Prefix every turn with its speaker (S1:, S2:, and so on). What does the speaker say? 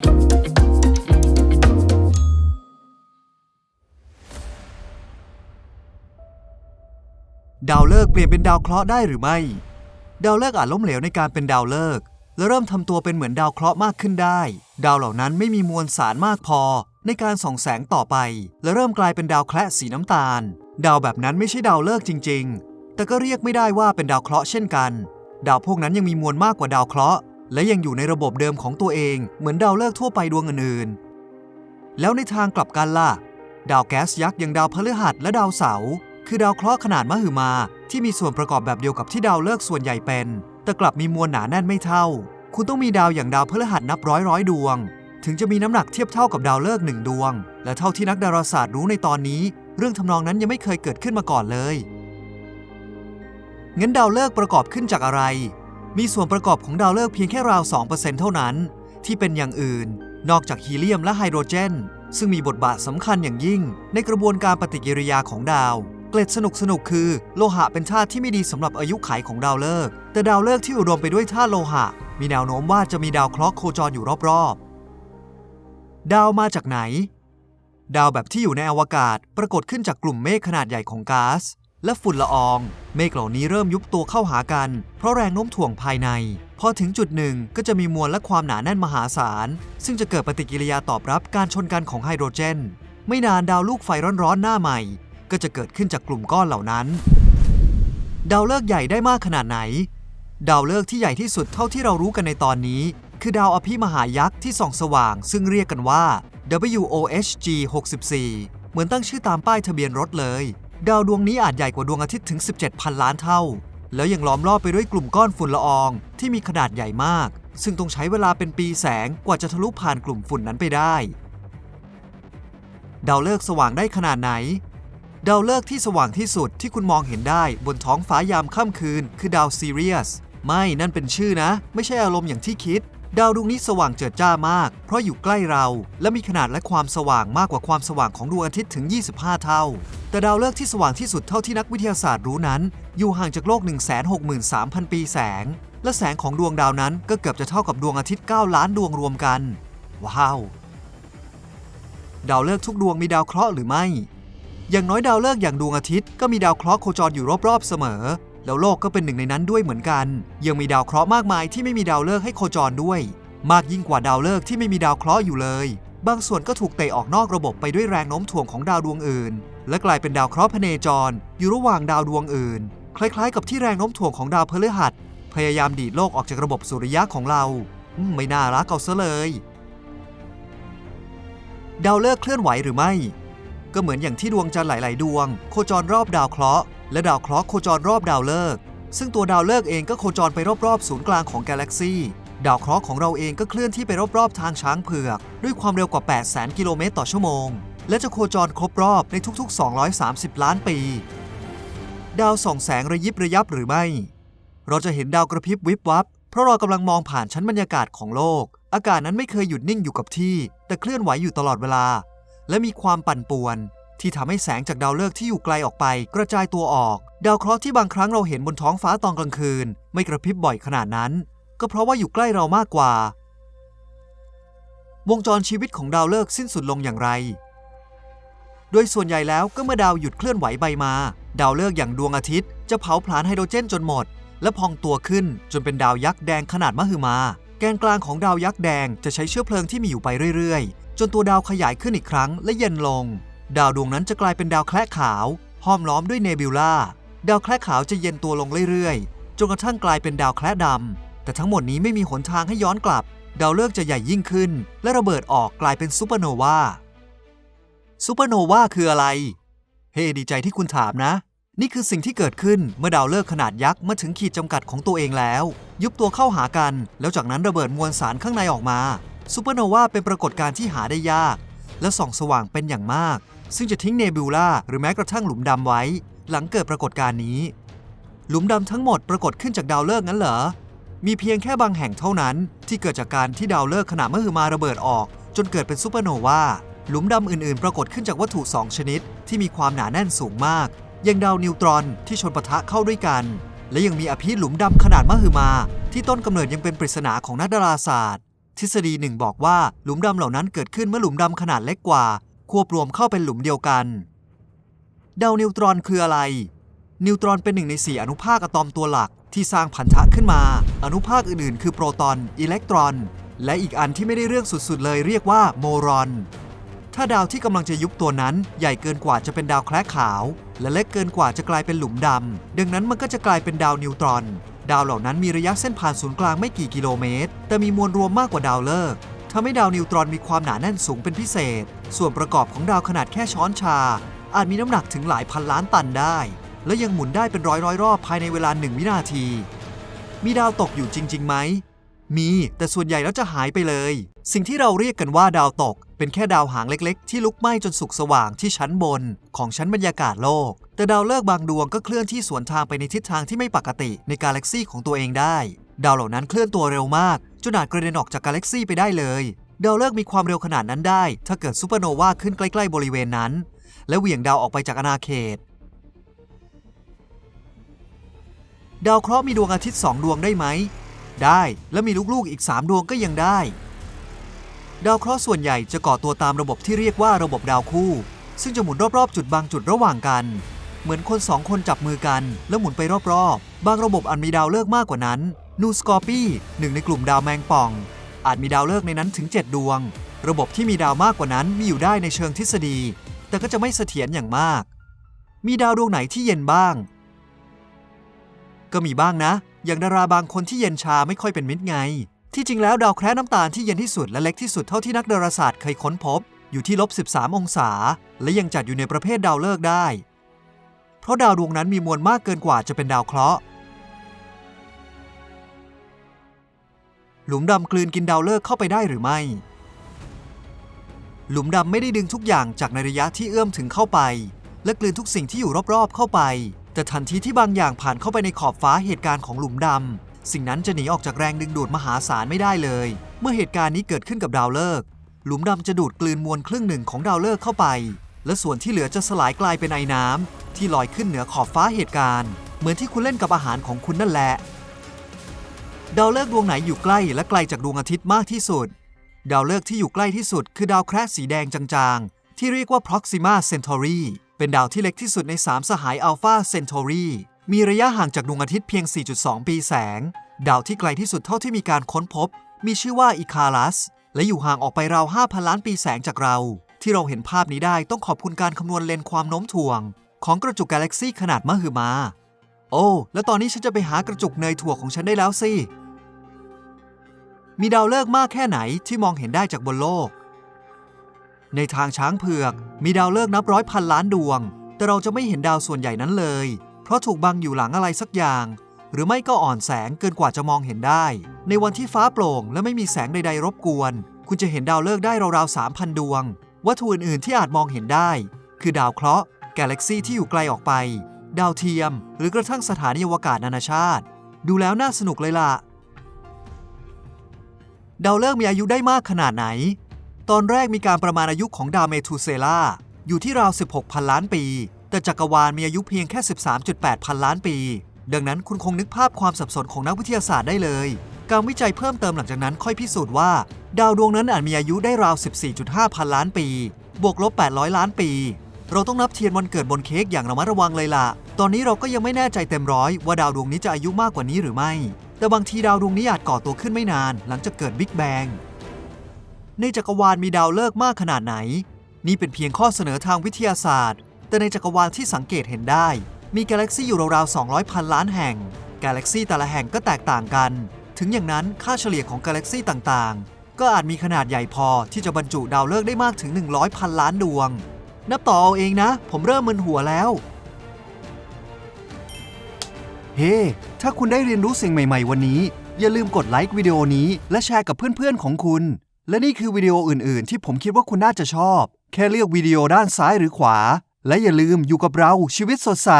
S1: ดาวฤกษ์เปลี่ยนเป็นดาวเคราะห์ได้หรือไม่ ดาวฤกษ์อาจล้มเหลวในการเป็นดาวฤกษ์และเริ่มทำตัวเป็นเหมือนดาวเคราะห์มากขึ้นได้ ดาวเหล่านั้นไม่มีมวลสารมากพอ ในการส่องแสงต่อไป และเริ่มกลายเป็นดาวแคระสีน้ำตาล ดาวแบบนั้นไม่ใช่ดาวฤกษ์จริง ๆ แต่ก็เรียกไม่ได้ว่าเป็นดาวเคราะห์เช่นกัน ดาวพวกนั้นยังมีมวลมากกว่าดาวเคราะห์ และยังอยู่ในระบบเดิมของตัวเองเหมือนดาวฤกษ์ทั่วไปดวงอื่นๆ แล้วในทางกลับกันล่ะ ดาวแก๊สยักษ์อย่างดาวพฤหัสและดาวเสาร์คือดาวเคราะห์ขนาดมหึมาที่มีส่วนประกอบแบบเดียวกับที่ดาวฤกษ์ส่วนใหญ่เป็น แต่กลับมีมวลหนาแน่นไม่เท่า คุณต้องมีดาวอย่างดาวพฤหัสนับร้อยร้อยดวง ถึงจะมีน้ำหนักเทียบเท่ากับดาวฤกษ์หนึ่งดวง และเท่าที่นักดาราศาสตร์รู้ในตอนนี้ เรื่องทำนองนั้นยังไม่เคยเกิดขึ้นมาก่อนเลยงั้นดาวฤกษ์ประกอบขึ้นจากอะไร มีส่วนประกอบของดาวฤกษ์เพียงแค่ราว 2%เท่านั้น ที่เป็นอย่างอื่น นอกจากฮีเลียมและไฮโดรเจน ซึ่งมีบทบาทสำคัญอย่างยิ่ง ในกระบวนการปฏิกิริยาของดาว เกล็ดสนุกสนุกคือ โลหะเป็นธาตุที่ไม่ดีสำหรับอายุขัยของดาวฤกษ์แต่ดาวฤกษ์ที่อุดมไปด้วยธาตุโลหะ มีแนวโน้มว่าจะมีดาวเคราะห์โคจรอยู่รอบๆ ดาวมาจากไหนดาวแบบที่อยู่ในอวกาศปรากฏขึ้นจากกลุ่มเมฆขนาดใหญ่ของก๊าซ และฝุ่นละออง เมฆเหล่านี้เริ่มยุบตัวเข้าหากัน เพราะแรงโน้มถ่วงภายใน พอถึงจุดหนึ่งก็จะมีมวลและความหนาแน่นมหาศาล ซึ่งจะเกิดปฏิกิริยาตอบรับการชนกันของไฮโดรเจน ไม่นานดาวลูกไฟร้อนๆหน้าใหม่ ก็จะเกิดขึ้นจากกลุ่มก้อนเหล่านั้น ดาวฤกษ์ใหญ่ได้มากขนาดไหน ดาวฤกษ์ที่ใหญ่ที่สุดเท่าที่เรารู้กันในตอนนี้ คือดาวอภิมหายักษ์ที่ส่องสว่าง ซึ่งเรียกกันว่า WOHG 64เหมือนตั้งชื่อตามป้ายทะเบียนรถเลย ดาวดวงนี้อาจใหญ่กว่าดวงอาทิตย์ถึง 17,000 ล้านเท่า แล้วยังล้อมรอบไปด้วยกลุ่มก้อนฝุ่นละอองที่มีขนาดใหญ่มาก ซึ่งต้องใช้เวลาเป็นปีแสงกว่าจะทะลุผ่านกลุ่มฝุ่นนั้นไปได้ ดาวฤกษ์สว่างได้ขนาดไหน ดาวฤกษ์ที่สว่างที่สุดที่คุณมองเห็นได้บนท้องฟ้ายามค่ำคืน คือดาวซีเรียส ไม่นั่นเป็นชื่อนะ ไม่ใช่อารมณ์อย่างที่คิด ดาวดวงนี้สว่างเจิดจ้ามาก เพราะอยู่ใกล้เรา และมีขนาดและความสว่างมากกว่าความสว่างของดวงอาทิตย์ถึง 25 เท่า แต่ดาวฤกษ์ที่สว่างที่สุดเท่าที่นักวิทยาศาสตร์รู้นั้น อยู่ห่างจากโลก 163,000 ปีแสง และแสงของดวงดาวนั้นก็เกือบจะเท่ากับดวงอาทิตย์ 9 ล้านดวงรวมกัน ว้าว ดาวฤกษ์ทุกดวงมีดาวเคราะห์หรือไม่ อย่างน้อยดาวฤกษ์อย่างดวงอาทิตย์ก็มีดาวเคราะห์โคจรอยู่รอบๆเสมอ แล้วโลกก็เป็นหนึ่งในนั้นด้วยเหมือนกัน ยังมีดาวเคราะห์มากมายที่ไม่มีดาวฤกษ์ให้โคจรด้วย มากยิ่งกว่าดาวฤกษ์ที่ไม่มีดาวเคราะห์อยู่เลย บางส่วนก็ถูกเตะออกนอกระบบไปด้วยแรงโน้มถ่วงของดาวดวงอื่น และกลายเป็นดาวเคราะห์พเนจร อยู่ระหว่างดาวดวงอื่น คล้ายๆ กับที่แรงโน้มถ่วงของดาวพฤหัส พยายามดีดโลกออกจากระบบสุริยะของเราไม่น่ารักเอาซะเลยดาวฤกษ์เคลื่อนไหวหรือไม่ ก็เหมือนอย่างที่ดวงจันทร์หลาย ๆ ดวง โคจรรอบดาวเคราะห์ และดาวเคราะห์โคจรรอบดาวฤกษ์ซึ่งตัวดาวฤกษ์เองก็โคจรไปรอบๆศูนย์กลางของกาแล็กซีดาวเคราะห์ของเราเองก็เคลื่อนที่ไปรอบๆทางช้างเผือก ด้วยความเร็วกว่า800,000 กิโลเมตรต่อชั่วโมง และจะโคจรครบรอบในทุกๆ 230 ล้านปี ดาวส่องแสงระยิบระยับหรือไม่ เราจะเห็นดาวกระพริบวิบวับ เพราะเรากำลังมองผ่านชั้นบรรยากาศของโลก อากาศนั้นไม่เคยหยุดนิ่งอยู่กับที่ แต่เคลื่อนไหวอยู่ตลอดเวลา และมีความปั่นป่วน ที่ทำให้แสงจากดาวฤกษ์ที่อยู่ไกลออกไป กระจายตัวออก ดาวเคราะห์ที่บางครั้งเราเห็นบนท้องฟ้าตอนกลางคืน ไม่กระพริบบ่อยขนาดนั้น ก็เพราะว่าอยู่ใกล้เรามากกว่า วงจรชีวิตของดาวฤกษ์สิ้นสุดลงอย่างไร โดยส่วนใหญ่แล้วก็เมื่อดาวหยุดเคลื่อนไหวไปมา ดาวฤกษ์อย่างดวงอาทิตย์ จะเผาผลาญไฮโดรเจนจนหมด และพองตัวขึ้นจนเป็นดาวยักษ์แดงขนาดมหึมาแกนกลางของดาวยักษ์แดงจะใช้เชื้อเพลิงที่มีอยู่ไปเรื่อยๆ จนตัวดาวขยายขึ้นอีกครั้งและเย็นลง ดาวดวงนั้นจะกลายเป็นดาวแคระขาว ห้อมล้อมด้วยเนบิวลาดาวแคระขาวจะเย็นตัวลงเรื่อยๆ จนกระทั่งกลายเป็นดาวแคระดำ แต่ทั้งหมดนี้ไม่มีหนทางให้ย้อนกลับ ดาวฤกษ์จะใหญ่ยิ่งขึ้น และระเบิดออกกลายเป็นซูเปอร์โนวา ซูเปอร์โนวาคืออะไร เฮ้ดีใจที่คุณถามนะ นี่คือสิ่งที่เกิดขึ้นเมื่อดาวฤกษ์ขนาดยักษ์มาถึงขีดจำกัดของตัวเองแล้ว ยุบตัวเข้าหากัน แล้วจากนั้นระเบิดมวลสารข้างในออกมา ซูเปอร์โนวาเป็นปรากฏการณ์ที่หาได้ยาก และส่องสว่างเป็นอย่างมาก ซึ่งจะทิ้งเนบิวลาหรือแม้กระทั่งหลุมดำไว้ หลังเกิดปรากฏการณ์นี้ หลุมดำทั้งหมดปรากฏขึ้นจากดาวฤกษ์งั้นเหรอ มีเพียงแค่บางแห่งเท่านั้น ที่เกิดจากการที่ดาวฤกษ์ขนาดมหึมาระเบิดออก จนเกิดเป็นซูเปอร์โนวาหลุมดำอื่นๆ ปรากฏขึ้นจากวัตถุ 2 ชนิด ที่มีความหนาแน่นสูงมาก อย่างดาวนิวตรอนที่ชนปะทะเข้าด้วยกัน และยังมีอภิหลุมดำขนาดมหึมา ที่ต้นกำเนิดยังเป็นปริศนาของนักดาราศาสตร์ ทฤษฎีหนึ่งบอกว่าหลุมดำเหล่านั้นเกิดขึ้นเมื่อหลุมดำขนาดเล็กกว่า ควบรวมเข้าเป็นหลุมเดียวกัน ดาวนิวตรอนคืออะไร นิวตรอนเป็นหนึ่งในสี่อนุภาคอะตอมตัวหลักที่สร้างพันธะขึ้นมา อนุภาคอื่นๆ คือโปรตอน อิเล็กตรอน และอีกอันที่ไม่ได้เรื่องสุดๆ เลยเรียกว่าโมรอน ถ้าดาวที่กำลังจะยุบตัวนั้น ใหญ่เกินกว่าจะเป็นดาวแคระขาว และเล็กเกินกว่าจะกลายเป็นหลุมดำ ดังนั้นมันก็จะกลายเป็นดาวนิวตรอน ดาวเหล่านั้นมีระยะเส้นผ่านศูนย์กลางไม่กี่กิโลเมตร แต่มีมวลรวมมากกว่าดาวฤกษ์ ทำให้ดาวนิวตรอนมีความหนาแน่นสูงเป็นพิเศษ ส่วนประกอบของดาวขนาดแค่ช้อนชา อาจมีน้ำหนักถึงหลายพันล้านตันได้ และยังหมุนได้เป็นร้อยร้อยรอบภายในเวลาหนึ่งวินาที มีดาวตกอยู่จริง ๆ ไหม มี แต่ส่วนใหญ่แล้วจะหายไปเลย สิ่งที่เราเรียกกันว่าดาวตก เป็นแค่ดาวหางเล็กๆ ที่ลุกไหม้จนสุกสว่างที่ชั้นบน ของชั้นบรรยากาศโลก แต่ดาวฤกษ์บางดวงก็เคลื่อนที่สวนทางไปในทิศทางที่ไม่ปกติในกาแล็กซีของตัวเองได้ ดาวเหล่านั้นเคลื่อนตัวเร็วมาก จนอาจกระเด็นออกจากกาแล็กซี่ไปได้เลยดาวฤกษ์มีความเร็วขนาดนั้นได้ ถ้าเกิดซูเปอร์โนวาขึ้นใกล้ ๆ บริเวณนั้น และเหวี่ยงดาวออกไปจากอาณาเขต ดาวเคราะห์มีดวงอาทิตย์สองดวงได้ไหม ได้ และมีลูกๆอีก 3 ดวงก็ยังได้ ดาวเคราะห์ส่วนใหญ่จะก่อตัวตามระบบที่เรียกว่าระบบดาวคู่ ซึ่งจะหมุนรอบๆ จุดบางจุดระหว่างกัน เหมือนคนสองคนจับมือกัน แล้วหมุนไปรอบๆ บางระบบอาจมีดาวฤกษ์มากกว่านั้น นูสกอร์ปี้หนึ่งในกลุ่มดาวแมงป่อง อาจมีดาวฤกษ์ในนั้นถึง 7 ดวง ระบบที่มีดาวมากกว่านั้นมีอยู่ได้ในเชิงทฤษฎี แต่ก็จะไม่เสถียรอย่างมาก มีดาวดวงไหนที่เย็นบ้าง ก็มีบ้างนะ อย่างดาราบางคนที่เย็นชาไม่ค่อยเป็นมิตรไง ที่จริงแล้วดาวแคระน้ำตาลที่เย็นที่สุดและเล็กที่สุดเท่าที่นักดาราศาสตร์เคยค้นพบ อยู่ที่ลบ13 องศา และยังจัดอยู่ในประเภทดาวฤกษ์ได้ เพราะดาวดวงนั้นมีมวลมากเกินกว่าจะเป็นดาวเคราะห์ หลุมดำกลืนกินดาวฤกษ์เข้าไปได้หรือไม่ หลุมดำไม่ได้ดึงทุกอย่างจากในระยะที่เอื้อมถึงเข้าไป และกลืนทุกสิ่งที่อยู่รอบๆเข้าไป แต่ทันทีที่บางอย่างผ่านเข้าไปในขอบฟ้าเหตุการณ์ของหลุมดำสิ่งนั้นจะหนีออกจากแรงดึงดูดมหาศาลไม่ได้เลย เมื่อเหตุการณ์นี้เกิดขึ้นกับดาวฤกษ์หลุมดำจะดูดกลืนมวลครึ่งหนึ่งของดาวฤกษ์เข้าไป และส่วนที่เหลือจะสลายกลายเป็นไอน้ำที่ลอยขึ้นเหนือขอบฟ้าเหตุการณ์ เหมือนที่คุณเล่นกับอาหารของคุณนั่นแหละ ดาวฤกษ์ดวงไหนอยู่ใกล้และไกลจากดวงอาทิตย์มากที่สุด ดาวฤกษ์ที่อยู่ใกล้ที่สุดคือดาวแคระสีแดงจางๆ ที่เรียกว่า Proxima Centauri เป็นดาวที่เล็กที่สุดใน 3 สหาย Alpha Centauri มีระยะห่างจากดวงอาทิตย์เพียง 4.2 ปีแสง ดาวที่ไกลที่สุดเท่าที่มีการค้นพบ มีชื่อว่า Icarus และอยู่ห่างออกไปราว 5,000 ล้านปีแสงจากเรา ที่เราเห็นภาพนี้ได้ต้องขอบคุณการคำนวณเลนความโน้มถ่วง ของกระจุกกาแล็กซีขนาดมหึมา โอ้ แล้วตอนนี้ฉันจะไปหากระจุกเนยถั่วของฉันได้แล้วสิ มีดาวฤกษ์มากแค่ไหนที่มองเห็นได้จากบนโลก ในทางช้างเผือก มีดาวฤกษ์นับร้อยพันล้านดวง แต่เราจะไม่เห็นดาวส่วนใหญ่นั้นเลย เพราะถูกบังอยู่หลังอะไรสักอย่าง หรือไม่ก็อ่อนแสงเกินกว่าจะมองเห็นได้ ในวันที่ฟ้าโปร่งและไม่มีแสงใดๆรบกวน คุณจะเห็นดาวฤกษ์ได้ราวๆ3,000ดวง วัตถุอื่นๆที่อาจมองเห็นได้ คือดาวเคราะห์ กาแล็กซีที่อยู่ไกลออกไป ดาวเทียม หรือกระทั่งสถานีอวกาศนานาชาติ ดูแล้วน่าสนุกเลยล่ะ ดาวฤกษ์มีอายุได้มากขนาดไหน ตอนแรกมีการประมาณอายุของดาวเมทูเซล่าอยู่ที่ราว 16 พันล้านปี แต่จักรวาลมีอายุเพียงแค่ 13.8 พันล้านปี ดังนั้นคุณคงนึกภาพความสับสนของนักวิทยาศาสตร์ได้เลย การวิจัยเพิ่มเติมหลังจากนั้นค่อยพิสูจน์ว่า ดาวดวงนั้นอาจมีอายุได้ราว 14.5 พันล้านปี บวกลบ 800 ล้านปี เราต้องนับเทียนวันเกิดบนเค้กอย่างระมัดระวังเลยล่ะ ตอนนี้เราก็ยังไม่แน่ใจเต็มร้อยว่าดาวดวงนี้จะอายุมากกว่านี้หรือไม่ แต่บางทีดาวดวงนี้อาจก่อตัวขึ้นไม่นานหลังจากเกิดบิ๊กแบง ในจักรวาลมีดาวฤกษ์มากขนาดไหน นี่เป็นเพียงข้อเสนอทางวิทยาศาสตร์ แต่ในจักรวาลที่สังเกตเห็นได้ มีกาแล็กซี่อยู่ราวๆ200พันล้านแห่ง กาแล็กซี่แต่ละแห่งก็แตกต่างกัน ถึงอย่างนั้นค่าเฉลี่ยของกาแล็กซี่ต่างๆ ก็อาจมีขนาดใหญ่พอที่จะบรรจุดาวฤกษ์ได้มากถึง 100พันล้านดวง นับต่อเอาเองนะ ผมเริ่มมึนหัวแล้ว เฮ้ถ้าคุณได้เรียนรู้สิ่งใหม่ ๆ วันนี้ อย่าลืมกดไลค์วิดีโอนี้ และแชร์กับเพื่อนๆของคุณ และนี่คือวิดีโออื่น ๆ ที่ผมคิดว่าคุณน่าจะชอบ แค่เลือกวิดีโอด้านซ้ายหรือขวา และอย่าลืมอยู่กับเราชีวิตสดใส